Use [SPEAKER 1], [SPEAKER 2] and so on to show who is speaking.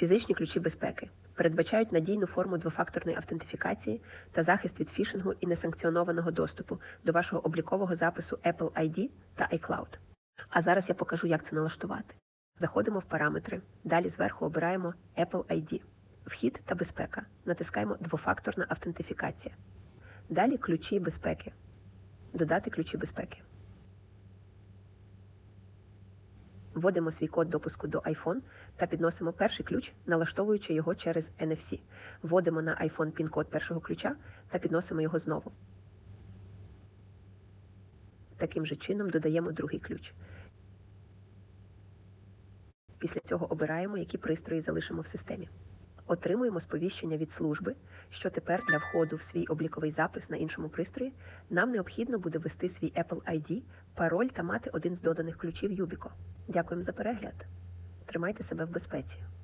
[SPEAKER 1] Фізичні ключі безпеки передбачають надійну форму двофакторної автентифікації та захист від фішингу і несанкціонованого доступу до вашого облікового запису Apple ID та iCloud. А зараз я покажу, як це налаштувати. Заходимо в параметри, далі зверху обираємо Apple ID, вхід та безпека. Натискаємо двофакторна автентифікація. Далі ключі безпеки. Додати ключі безпеки. Вводимо свій код допуску до iPhone та підносимо перший ключ, налаштовуючи його через NFC. Вводимо на iPhone пін-код першого ключа та підносимо його знову. Таким же чином додаємо другий ключ. Після цього обираємо, які пристрої залишимо в системі. Отримуємо сповіщення від служби, що тепер для входу в свій обліковий запис на іншому пристрої нам необхідно буде ввести свій Apple ID, пароль та мати один з доданих ключів Юбіко. Дякуємо за перегляд. Тримайте себе в безпеці.